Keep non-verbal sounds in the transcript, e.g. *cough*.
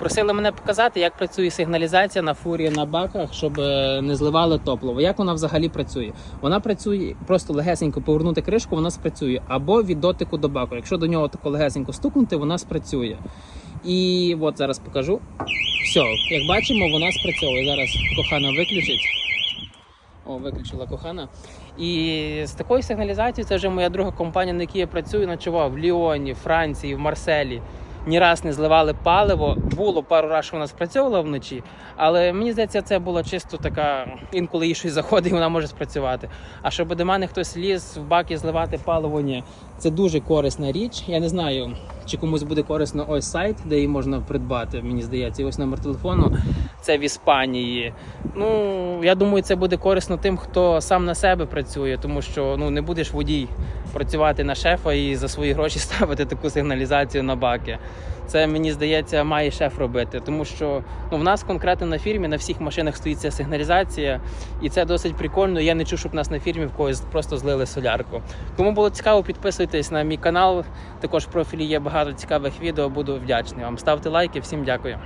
Просили мене показати, як працює сигналізація на фурі на баках, щоб е, не зливали топливо. Як вона взагалі працює? Вона працює просто легесенько повернути кришку, вона спрацює, або від дотику до баку. Якщо до нього тако легесенько стукнути, вона спрацює. І от зараз покажу. Все, як бачимо, вона спрацьовує. Зараз кохана виключить. О, виключила кохана. І з такою сигналізацією це вже моя друга компанія, на якій я працюю, ночував в Ліоні, Франції, в Марселі. Ні раз не зливали паливо. Було пару разів, вона спрацьовувала вночі, але мені здається, це було чисто така. Інколи їй щось заходить, і вона може спрацювати. А щоб до мене хтось ліз в бак і зливати паливо, ні. Це дуже корисна річ. Я не знаю, чи комусь буде корисно ось сайт, де її можна придбати. Мені здається, ось номер телефону. Це в Іспанії. Ну я думаю, це буде корисно тим, хто сам на себе працює, тому що ну не будеш водій працювати на шефа і за свої гроші *laughs* ставити таку сигналізацію на баки. Це мені здається, має шеф робити, тому що ну в нас конкретно на фірмі на всіх машинах стоїть ця сигналізація, і це досить прикольно. Я не чув, щоб нас на фірмі в когось просто злили солярку. Кому було цікаво, підписуйтесь на мій канал. Також в профілі є багато цікавих відео. Буду вдячний вам. Ставте лайки. Всім дякую.